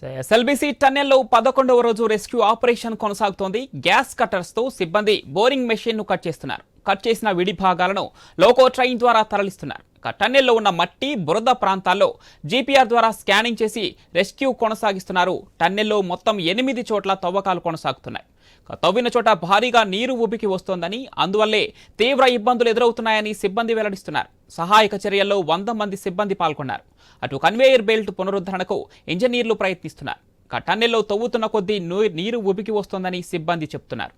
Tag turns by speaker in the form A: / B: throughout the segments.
A: SLBC టన్నెల్లో పదకొండవ రోజు రెస్క్యూ ఆపరేషన్ కొనసాగుతోంది. గ్యాస్ కట్టర్స్తో సిబ్బంది బోరింగ్ మెషిన్ను కట్ చేస్తున్నారు. కట్ చేసిన విడి భాగాలను లోకో ట్రైన్ ద్వారా తరలిస్తున్నారు. టన్నెల్లో ఉన్న మట్టి బురద ప్రాంతాల్లో జీపీఆర్ ద్వారా స్కానింగ్ చేసి రెస్క్యూ కొనసాగిస్తున్నారు. టన్నెల్లో మొత్తం ఎనిమిది చోట్ల తవ్వకాలు కొనసాగుతున్నాయి. తవ్విన చోట భారీగా నీరు ఉబికి వస్తోందని అందువల్లే తీవ్ర ఇబ్బందులు ఎదురవుతున్నాయని సిబ్బంది వెల్లడిస్తున్నారు. సహాయక చర్యల్లో వంద మంది సిబ్బంది పాల్గొన్నారు. అటు కన్వేయర్ బెల్ట్ పునరుద్ధరణకు ఇంజనీర్లు ప్రయత్నిస్తున్నారు. ఇక టన్నెల్లో తవ్వుతున్న కొద్దీ నీరు ఉబికి వస్తోందని సిబ్బంది చెప్తున్నారు.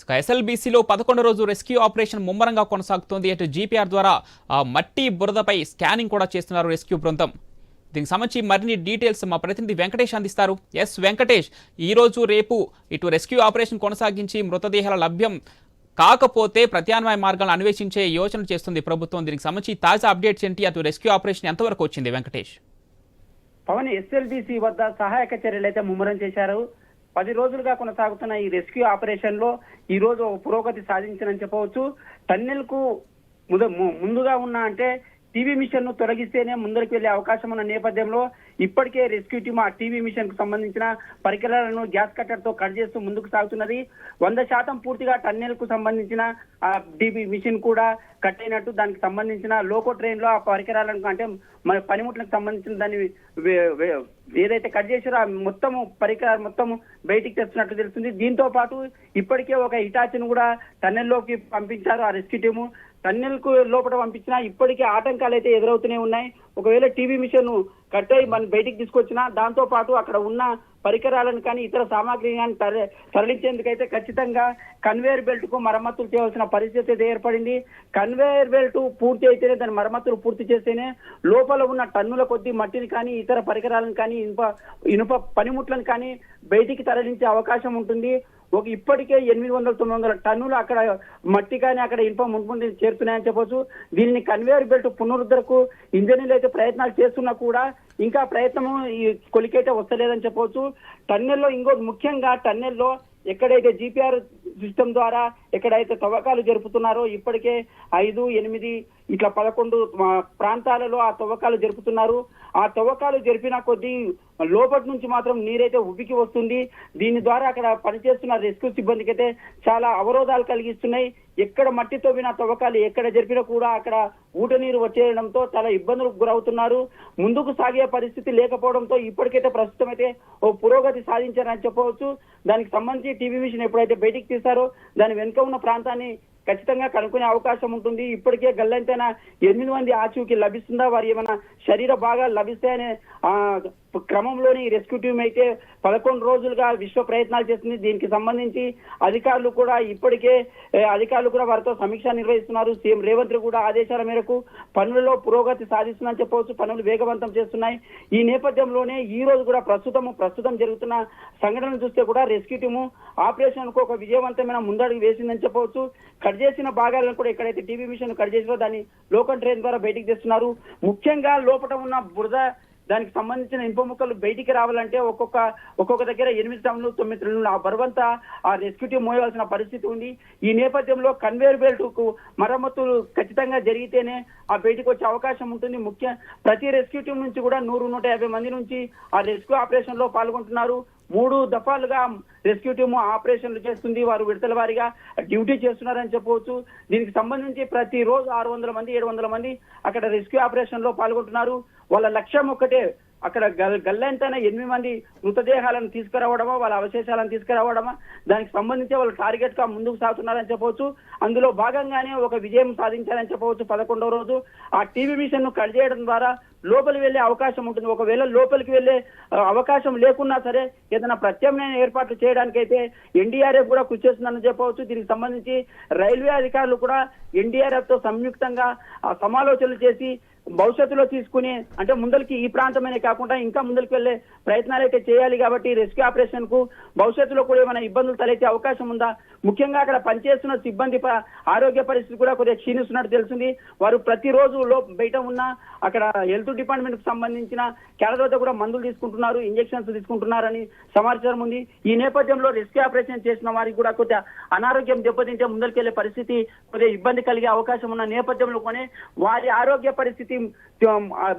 A: ఇక ఎస్ఎల్బీసీలో పదకొండు రోజు రెస్క్యూ ఆపరేషన్ ముమ్మరంగా కొనసాగుతోంది. అటు జీపీఆర్ ద్వారా ఆ మట్టి బురదపై స్కానింగ్ కూడా చేస్తున్నారు రెస్క్యూ బృందం. దీనికి సంబంధించి మరిన్ని డీటెయిల్స్ మా ప్రతినిధి వెంకటేష్ అందిస్తారు. ఎస్ వెంకటేష్ ఈ రోజు రేపు ఇటు రెస్క్యూ ఆపరేషన్ కొనసాగించి మృతదేహాల లభ్యం కాకపోతే ప్రత్యామ్నాయ మార్గాలను అన్వేషించే యోచన చేస్తుంది ప్రభుత్వం. దీనికి సంబంధించి తాజా అప్డేట్స్ ఏంటి? అటు రెస్క్యూ ఆపరేషన్ ఎంతవరకు వచ్చింది వెంకటేష్?
B: పవన్ ఎస్ఎల్బిసి వద్ద సహాయక చర్యలు అయితే ముమ్మరం చేశారు. పది రోజులుగా కొనసాగుతున్న ఈ రెస్క్యూ ఆపరేషన్లో ఈ రోజు ఒక పురోగతి సాధించనని చెప్పవచ్చు. టన్నెల్కు ముద- ము- ముందుగా ఉన్న అంటే టీవీ మిషన్ను తొలగిస్తేనే ముందరికి వెళ్ళే అవకాశం ఉన్న నేపథ్యంలో ఇప్పటికే రెస్క్యూ టీమ్ ఆ టీవీ మిషన్కు సంబంధించిన పరికరాలను గ్యాస్ కట్టర్తో కట్ చేస్తూ ముందుకు సాగుతున్నది. వంద శాతం పూర్తిగా టన్నెల్కు సంబంధించిన ఆ టీవీ మిషన్ కూడా కట్ అయినట్టు దానికి సంబంధించిన లోకో ట్రైన్లో ఆ పరికరాలను అంటే మన పనిముట్లకు సంబంధించిన దాన్ని ఏదైతే కట్ చేసారో ఆ మొత్తము పరికరాలు మొత్తం బయటికి తెస్తున్నట్టు తెలుస్తుంది. దీంతో పాటు ఇప్పటికే ఒక ఇటాచిని కూడా టన్నెల్లోకి పంపించారు ఆ రెస్క్యూ టీము. టన్నెల్కు లోపల పంపించినా ఇప్పటికే ఆటంకాలు అయితే ఎదురవుతూనే ఉన్నాయి. ఒకవేళ టీవీ మిషన్ కట్ అయి మన బయటికి తీసుకొచ్చినా దాంతో పాటు అక్కడ ఉన్న పరికరాలను కానీ ఇతర సామాగ్రిని కానీ తర- తరలించేందుకైతే ఖచ్చితంగా కన్వేయర్ బెల్ట్కు మరమ్మతులు చేయవలసిన పరిస్థితి అయితే ఏర్పడింది. కన్వేయర్ బెల్ట్ పూర్తి అయితేనే దాని మరమ్మతులు పూర్తి చేస్తేనే లోపల ఉన్న టన్నుల కొద్ది మట్టిని కానీ ఇతర పరికరాలను కానీ ఇనుప ఇనుప పనిముట్లను కానీ బయటికి తరలించే అవకాశం ఉంటుంది. ఒక ఇప్పటికే ఎనిమిది వందల తొమ్మిది వందల టన్నులు అక్కడ మట్టి కానీ అక్కడ ఇనుప మున్ముందు చేరుతున్నాయని చెప్పొచ్చు. దీనిని కన్వేయర్ బెల్ట్ పునరుద్ధరకు ఇంజనీర్లు అయితే ప్రయత్నాలు చేస్తున్నా కూడా ఇంకా ప్రయత్నము ఈ కొలికైతే వస్తలేదని చెప్పవచ్చు టన్నెల్లో ఇంకోటి ముఖ్యంగా టన్నెల్లో ఎక్కడైతే జీపీఆర్ సిస్టమ్ ద్వారా ఎక్కడైతే తవ్వకాలు జరుపుతున్నారో ఇప్పటికే ఐదు ఎనిమిది ఇట్లా పదకొండు ప్రాంతాలలో ఆ తవ్వకాలు జరుపుతున్నారు. ఆ తవ్వకాలు జరిపిన కొద్దీ లోపటి నుంచి మాత్రం నీరైతే ఉబ్బికి వస్తుంది. దీని ద్వారా అక్కడ పనిచేస్తున్న రెస్క్యూ సిబ్బందికి అయితే చాలా అవరోధాలు కలిగిస్తున్నాయి. ఎక్కడ మట్టి తవ్విన తవ్వకాలు ఎక్కడ జరిపినా కూడా అక్కడ ఊట నీరు వచ్చేయడంతో చాలా ఇబ్బందులకు గురవుతున్నారు. ముందుకు సాగే పరిస్థితి లేకపోవడంతో ఇప్పటికైతే ప్రస్తుతం అయితే ఓ పురోగతి సాధించారని చెప్పవచ్చు. దానికి సంబంధించి టీవీ మిషన్ ఎప్పుడైతే బయటికి తీశారో దాని వెనుక ఉన్న ప్రాంతాన్ని ఖచ్చితంగా కనుక్కునే అవకాశం ఉంటుంది. ఇప్పటికే గల్లంతైన ఎనిమిది మంది ఆచూకీ లభిస్తుందా? వారి ఏమైనా శరీర భాగాలు లభిస్తాయనే ఆ క్రమంలోని రెస్క్యూ టీం అయితే పదకొండు రోజులుగా విశ్వ ప్రయత్నాలు చేస్తుంది. దీనికి సంబంధించి అధికారులు కూడా ఇప్పటికే అధికారులు కూడా వారితో సమీక్ష నిర్వహిస్తున్నారు. సీఎం రేవంత్ కూడా ఆదేశాల మేరకు పనులలో పురోగతి సాధిస్తుందని చెప్పవచ్చు. పనులు వేగవంతం చేస్తున్నాయి. ఈ నేపథ్యంలోనే ఈ రోజు కూడా ప్రస్తుతం ప్రస్తుతం జరుగుతున్న సంఘటనలు చూస్తే కూడా రెస్క్యూ టీము ఆపరేషన్కు ఒక విజయవంతమైన ముందడుగు వేసిందని చెప్పవచ్చు. కట్ చేసిన భాగాలను కూడా ఎక్కడైతే టీవీ మిషన్ కట్ చేసినో దాన్ని లోకల్ ట్రైన్ ద్వారా బయటికి తెస్తున్నారు. ముఖ్యంగా లోపల ఉన్న బురద దానికి సంబంధించిన ఇంప ముక్కలు బయటికి రావాలంటే ఒక్కొక్క ఒక్కొక్క దగ్గర ఎనిమిది టన్నులు తొమ్మిది టన్నులు ఆ బరువంతా ఆ రెస్క్యూ టీం మోయవలసిన పరిస్థితి ఉంది. ఈ నేపథ్యంలో కన్వేయర్ బెల్ట్కు మరమ్మతులు ఖచ్చితంగా జరిగితేనే ఆ బయటికి వచ్చే అవకాశం ఉంటుంది. ముఖ్య ప్రతి రెస్క్యూ టీం నుంచి కూడా నూరు నూట యాభై మంది నుంచి ఆ రెస్క్యూ ఆపరేషన్లో పాల్గొంటున్నారు. మూడు దఫాలుగా రెస్క్యూ టీము ఆపరేషన్లు చేస్తుంది. వారు విడతల వారిగా డ్యూటీ చేస్తున్నారని చెప్పవచ్చు. దీనికి సంబంధించి ప్రతి రోజు ఆరు వందల మంది ఏడు వందల మంది అక్కడ రెస్క్యూ ఆపరేషన్లో పాల్గొంటున్నారు. వాళ్ళ లక్ష్యం ఒక్కటే అక్కడ గల్ గల్లంతైన ఎనిమిది మంది మృతదేహాలను తీసుకురావడమా వాళ్ళ అవశేషాలను తీసుకురావడమా? దానికి సంబంధించి వాళ్ళు టార్గెట్గా ముందుకు సాగుతున్నారని చెప్పవచ్చు. అందులో భాగంగానే ఒక విజయం సాధించారని చెప్పవచ్చు పదకొండవ రోజు. ఆ టీవీ మిషన్ను కట్ చేయడం ద్వారా లోపలికి వెళ్ళే అవకాశం ఉంటుంది. ఒకవేళ లోపలికి వెళ్ళే అవకాశం లేకున్నా సరే ఏదైనా ప్రత్యామ్నాయ ఏర్పాట్లు చేయడానికైతే ఎన్డీఆర్ఎఫ్ కూడా కృషి చేస్తుందని చెప్పవచ్చు. దీనికి సంబంధించి రైల్వే అధికారులు కూడా ఎన్డీఆర్ఎఫ్తో సంయుక్తంగా సమాలోచనలు చేసి భవిష్యత్తులో తీసుకుని అంటే ముందరికి ఈ ప్రాంతమైనా కాకుండా ఇంకా ముందరికి వెళ్ళే ప్రయత్నాలు అయితే చేయాలి కాబట్టి రెస్క్యూ ఆపరేషన్కు భవిష్యత్తులో కూడా ఏమైనా ఇబ్బందులు తలెత్తే అవకాశం ఉందా? ముఖ్యంగా అక్కడ పనిచేస్తున్న సిబ్బంది ప- ఆరోగ్య పరిస్థితి కూడా కొద్దిగా క్షీణిస్తున్నట్టు తెలుస్తుంది. వారు ప్రతిరోజు లో బయట ఉన్న అక్కడ హెల్త్ డిపార్ట్మెంట్కు సంబంధించిన కేడర్ కూడా మందులు తీసుకుంటున్నారు ఇంజెక్షన్స్ తీసుకుంటున్నారని సమాచారం ఉంది. ఈ నేపథ్యంలో రెస్క్యూ ఆపరేషన్ చేసిన వారికి కూడా కొద్దిగా అనారోగ్యం దెబ్బతింటే ముందరికెళ్ళే పరిస్థితి కొద్దిగా ఇబ్బంది కలిగే అవకాశం ఉన్న నేపథ్యంలో కొనే వారి ఆరోగ్య పరిస్థితి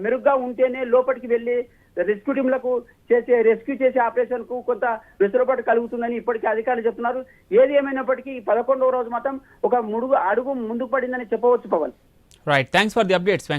B: మెరుగ్గా ఉంటేనే లోపలికి వెళ్ళి రెస్క్యూ టీంలకు చేసే రెస్క్యూ చేసే ఆపరేషన్కు కొంత వెసులుబాటు కలుగుతుందని ఇప్పటికీ అధికారులు చెప్తున్నారు. ఏది ఏమైనప్పటికీ ఈ పదకొండవ రోజు మాత్రం ఒక ముడుగు అడుగు ముందుకు పడిందని చెప్పవచ్చు Pawan.
A: Right thanks for the updates